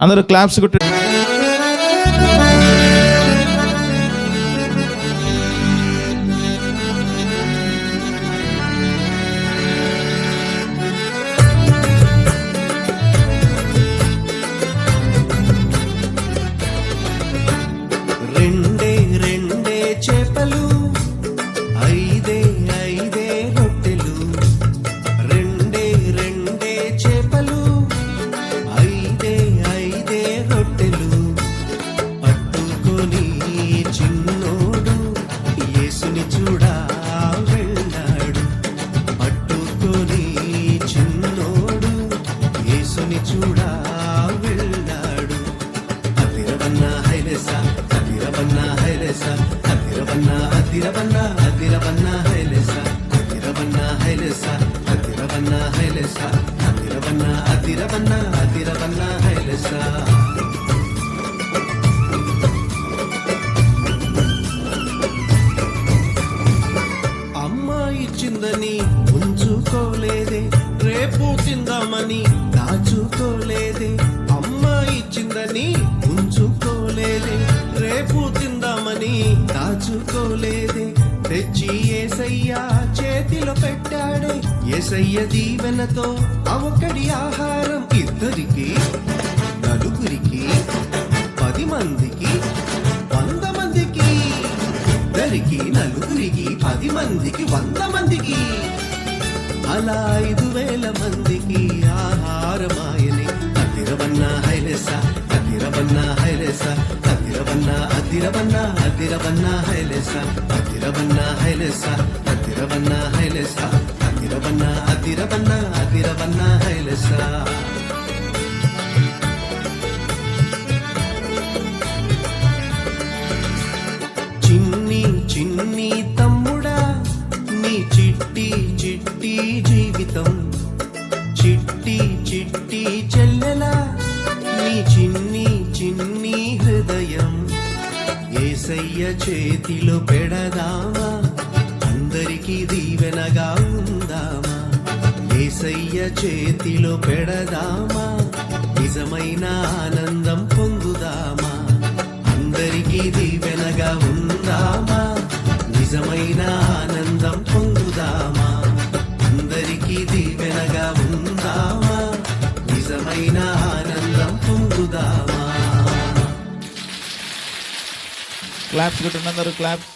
అందరూ క్లాప్స్ కొట్టి రెండే రెండే చేపలు ఐదే యేసుని చూడా వెళ్ళాడు. పట్టుకొని చిన్నోడు యేసుని చూడా వెళ్ళాడు అదిరవన్న హైలెస. దాచుకోలేదే రేపు తిందామని దాచుకోలేదే అమ్మ ఇచ్చిందని ఉంచుకోలేదే రేపు తిందామని దాచుకోలేదే. తెచ్చి ఏసయ్య చేతిలో పెట్టాడే ఏసయ్య దీవెనతో అవకడి ఆహారం ఇద్దరికి నలుగురికి పది మందికి వంద మందికి ఇద్దరికి నలుగురికి పది మందికి వంద మందికి. అలా ఐదు వేల మందికి ఆహారమాయని. అదిరవన్న హైలెస అదిరవన్న హైలెస అదిరవన్న అదిరవన్న అదిరవన్న హైలెస అదిరవన్న హైలెస అదిరవన్న హైలెస అదిరవన్న అదిరవన్న అదిరవన్న హైలెస. చిట్టి చిట్టి జీవితం. చిట్టి చిట్టి చెల్లెలా నీ చిన్ని చిన్ని హృదయం. ఏసయ్య చేతిలో పెడదామా? అందరికీ దీవెనగా ఉందామా? ఏసయ్య చేతిలో పెడదామా? నిజమైన ఆనందం పొందుదామా క్లాప్స్ కొట్టండి అందరూ క్లాప్స్